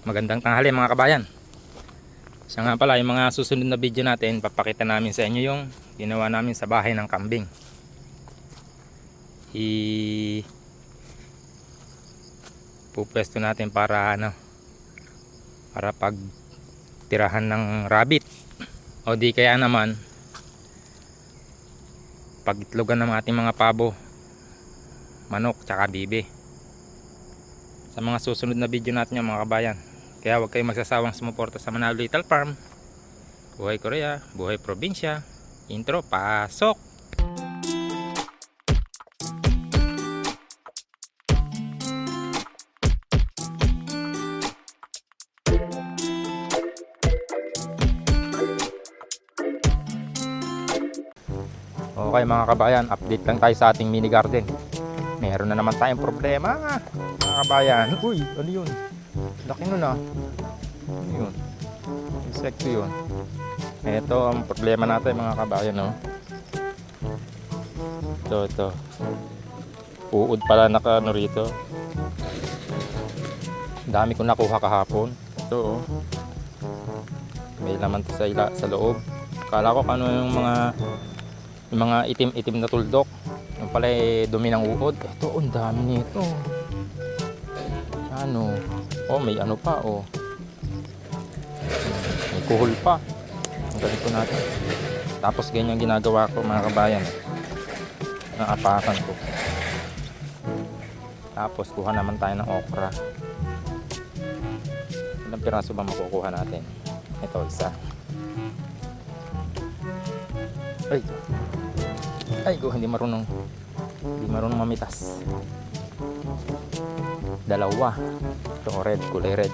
Magandang tanghali mga kabayan. Siya nga pala, yung mga susunod na video natin, papakita namin sa inyo yung ginawa namin sa bahay ng kambing. I pupwesto natin para ano para pag tirahan ng rabbit o di kaya naman pagitlogan ng ating mga pabo manok tsaka bibi sa mga susunod na video natin yung mga kabayan kaya huwag kayong magsasawang sumuporta sa Manalo Little Farm buhay Korea, buhay probinsya intro, pasok Okay mga kabayan, update lang tayo sa ating mini garden. Meron na naman tayong problema. Mga kabayan, uy, ano yun? Laki nun ah. Yun? Insekto yun. Ito ang problema natin mga kabayan, no? Ito, ito. Uod pala naka ano rito. Dami ko nakuha kahapon. Ito, oh. May laman to sa, ila, sa loob. Kala ko kung ano yung mga yung mga itim-itim na tuldok. Yung pala eh, dumi ng uod. Ito, ang dami nito. Ano? Oh, may ano pa, oh. May kuhol pa. Ang ganito natin. Tapos ganyan ginagawa ko mga kabayan. Naapakan ko. Tapos kuha naman tayo ng okra. Ilang piraso ba makukuha natin? Ito, isa. Ay, ay, go, hindi marunong. Hindi marunong mamitas. Dalawa. Ito, red, kulay red.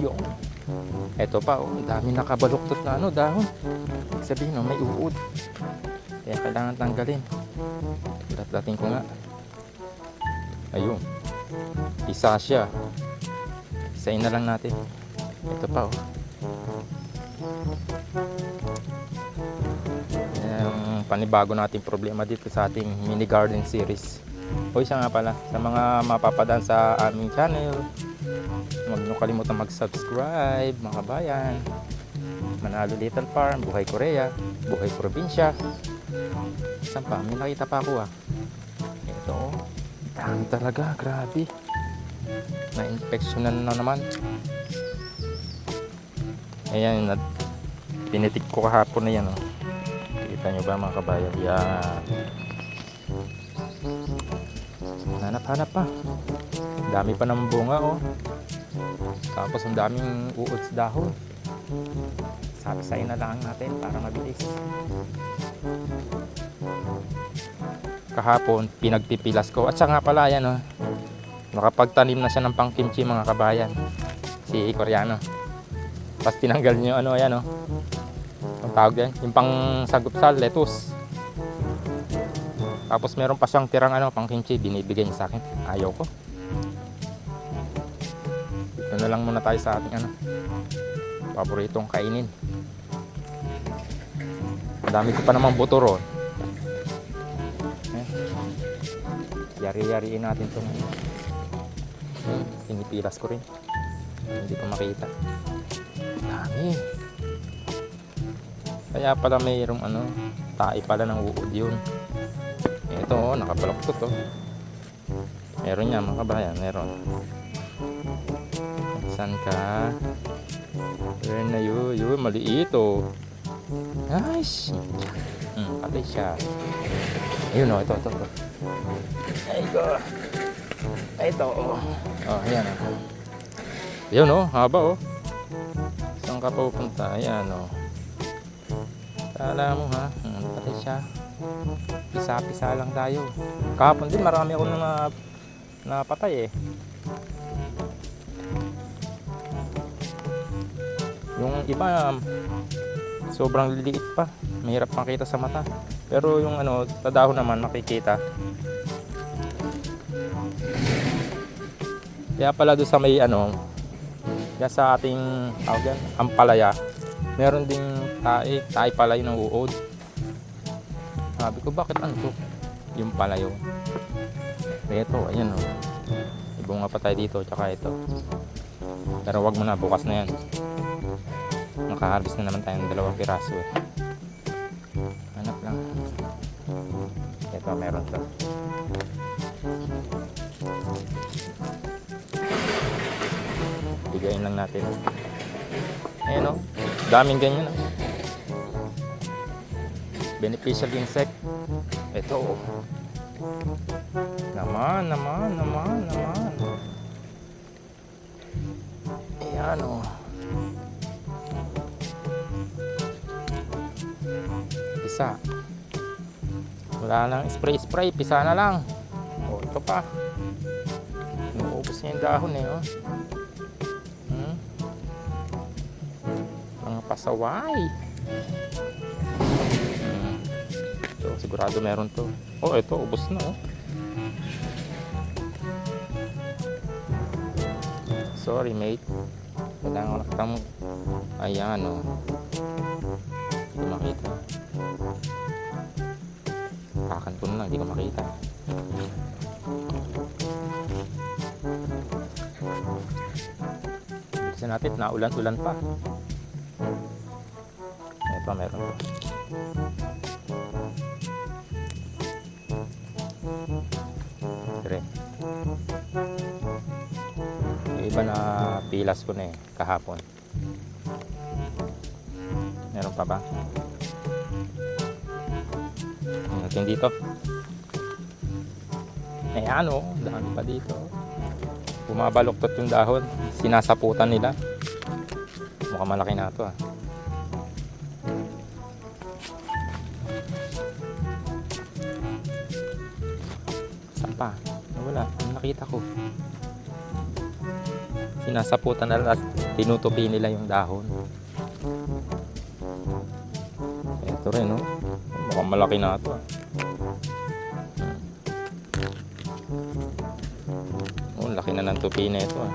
Yung. Ito pa, oh, dami nakabaluktot na ano, dahon. Sabihin, oh, may uod. Kaya kailangan tanggalin. Lat-latin ko nga. Ayun. Isa siya. Isain na lang natin. Ito pa, oh. Panibago nating problema dito sa ating mini garden series. O isa nga pala, sa mga mapapadaan sa aming channel, huwag niyo kalimutan mag-subscribe, mga bayan. Manalo Little Farm, Buhay Korea, Buhay Probinsya. Saan pa? May nakita pa ako ah. Ito oh. Dami talaga, grabe. Na-infectionan na naman. Ayan, pinitik ko kahapon na yan oh. Kita nyo ba mga kabayan? Yan. Hanap-hanap pa. Dami pa ng bunga oh. Tapos ang daming uod sa dahon. Sabi na lang natin para mabilis. Kahapon, pinagpipilas ko. At saka nga pala yan oh. Nakapagtanim na siya ng pangkimchi mga kabayan. Si Koreano. Tapos tinanggal niyo ano yan oh. Ang tawag yan, yung pang sagupsal, lettuce. Tapos meron pa siyang tirang ano, pang kimchi, binibigay niya sa akin. Ayaw ko. Ito na lang muna tayo sa ating ano, paboritong kainin. Madami ko pa namang buto ron. Eh. Yari-yariin natin itong pinipilas ko rin. Hindi ko makita. Dami. Kaya pala mayroong ano, tae pala ng uod yun. Ito oh, nakabaloktot oh. Meron yan mga kabayan, meron. Saan ka? Meron na yun, yun, maliit oh. Nice! Hmm, patay siya. Ayun oh, ito, ito, ito. Ay, go. Ito oh. Oh, ayan oh. Ayun oh, haba oh. Saan ka pupunta? Ayan oh. Kala mo ha, patay siya. Pisa-pisa lang tayo. Kahapon din marami ako na napatay eh. Yung iba sobrang liliit pa. Mahirap makita sa mata. Pero yung ano, sa dahon naman makikita. Kaya pala doon sa may ano, kaya sa ating tawag yan, ampalaya, meron ding tae, tae pala yung uod. Sabi ko, bakit ano to? Yung pala yun. Ito, ayan o. Oh. bunga pa tayo dito, tsaka ito. Pero wag mo na, bukas na yan. Nakaharvest na naman tayo ng dalawang piraso eh. Hanap lang. Ito, meron to. Bigayin lang natin. Ayan o. Daming ganyan o. Beneficial insect. Ito o. Naman, naman, naman, naman. Ayan o. Pisa. Wala nang spray-spray. Pisa na lang. O, ito pa. Inuubos niya yung dahon eh. Oh. Hmm? Mga pasaway. Ito, sigurado meron to. Oh, ito, ubos na oh. Sorry, mate. Kailangan ko nakitang... Ayan, oh. Hindi makita. Takan ko na lang, hindi ko makita. Bilisan natin, naulan-ulan pa. Ito, meron to. Iba na pilas ko na eh, kahapon. Meron pa ba? Natin dito. Ayan o, dami pa dito. Bumabaloktot yung dahon. Sinasaputan nila. Mukhang malaki na ito ah. Saan pa? Wala. Nakita ko. Sinasaputan na last. Tinutupi nila yung dahon. Ito rin, oh. Mukhang malaki na ito, ah. Oh, laki na ng tupi na ito, ah.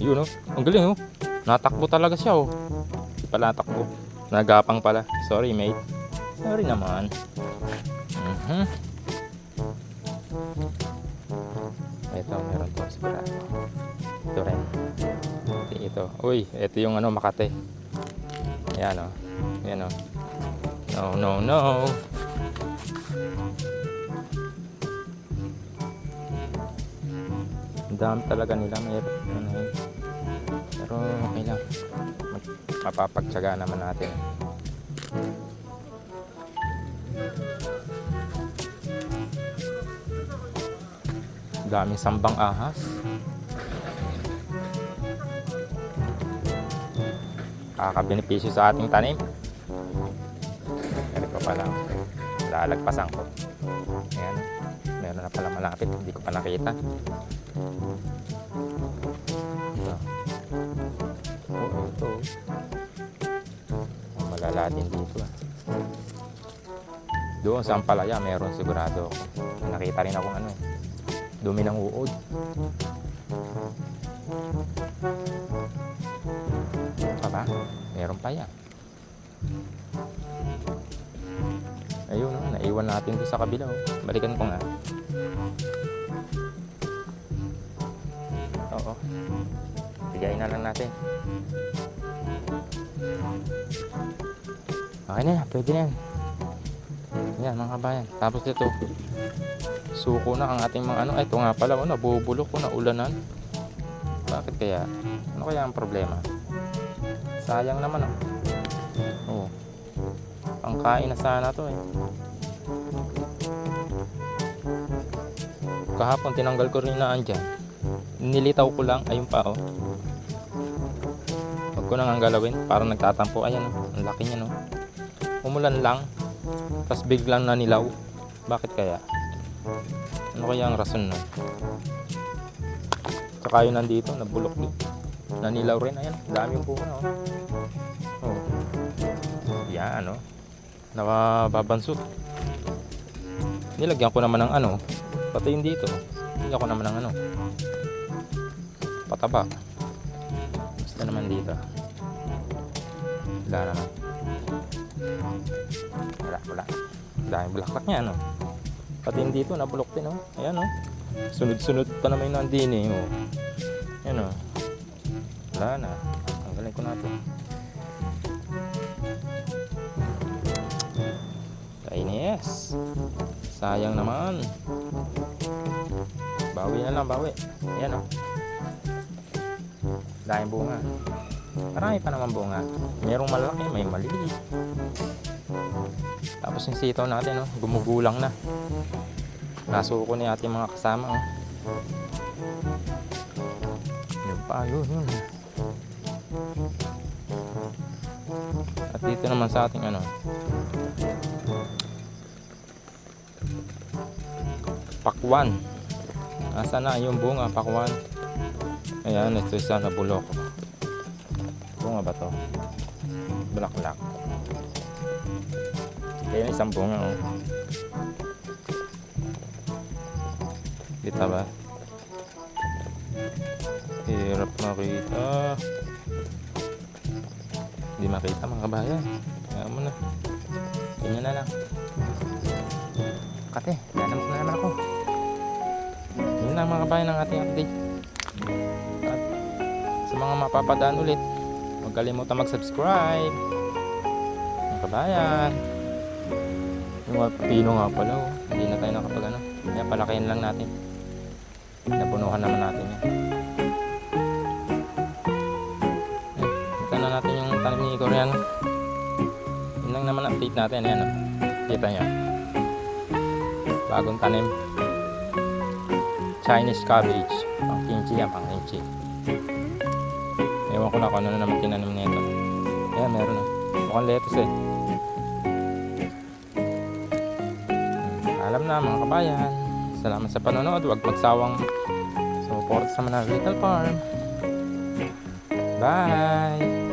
Yun, oh. Ang galing, oh. Natakbo talaga siya, oh. Hindi pala natakbo. Nagapang pala. Sorry, mate. Sorry naman. Mhm. Ito, meron. Ito rin. Ito. Uy, ito yung ano, Makate. Ayan, oh. Ayan, oh. No, no, no. Dami talaga nila. Mayroon. Ano, yun. Pero okay lang. Mapapagtsaga naman natin. Daming sambang ahas. Kakabenepisyo sa ating tanim. Meron pa pala. Lalagpasan ko. Ayan. Meron na pala malapit. Hindi ko pa nakita. Ito. Oo, ito. oh. Malala din dito ah. Doon sa Ampalaya, meron sigurado ako. Nakita rin akong ano eh. Dumi ng uod. Pa ba? Meron pa yan. Ayun, oh, naiwan natin doon sa kabila. Oh. Balikan ko nga. Oo. Bigayin na lang natin. Okay na, pwede na yan. Yan mga kabayan. Tapos ito, suko na ang ating mga ano. Ito nga pala, oh, nabubulok ko na ulanan. Bakit kaya? Ano kaya ang problema? Sayang naman oh. Oo. Pangkain na sana to eh. Kahapon tinanggal ko rin na andyan. Nilitaw ko lang, ayun pa oh. Huwag ko nang galawin, parang nagtatampo. Ayan oh, ang laki niya no. Umulan lang, tapos biglang nanilaw. Bakit kaya? Ano kaya ang rason nun? Saka yun nandito, nabulok din. Nanilaw rin, ayan, dami yung bunga oh. Oh. Yan, ano. Nakababansot. Nilagyan ko naman ng ano, pati yung dito. Nilagyan ko naman ng ano, pataba. Basta naman dito. Wala naman. Wala, wala. Dahil bulaklak niya, ano. Pati yung dito, nabulok din, oh. Ayan, oh. Sunod-sunod pa naman yung nandini. Oh. Yan oh. Wala na. Tanggalin ko na ito. Kainis. Sayang naman. Bawi na lang, bawi. Ayan oh. Dahil bunga. Marami pa naman bunga. Merong malaki, may maliliit. Tapos yung sitaw natin, oh, gumugulang na. Nasuko ni ating mga kasama. Oh. Yun pa, yun, yun. At dito naman sa ating ano, pakwan. Asa na yung bunga, pakwan. Ayan, ito isa na bulok. Bunga ba to? Bulaklak. Ayan, isang bunga. Oh. Kita ba? Hirap makita. Hindi makita mga kabayan. Kaya mo na. Ganyan na lang. Kate, nanamok na naman ako. Yun lang mga kabayan ang ating update. At sa mga mapapadaan ulit, huwag kalimutan mag-subscribe. Mga kabayan. Yung pino nga pala, oh. hindi na tayo nakapag ano. Kaya palakihin lang natin. Napunuhan naman natin yan. Eh, Korean. Yun lang naman update natin. Ayan, oh. Kita nyo. Bagong tanim. Chinese cabbage. Pang kimchi yan, pang kimchi. Ewan ko na kung ano na naman tinanim nito. Ayan, meron na. Mukhang lettuce eh. Alam na mga kabayan. Salamat sa panonood. Huwag magsawang support sa Manal Little Farm. Bye!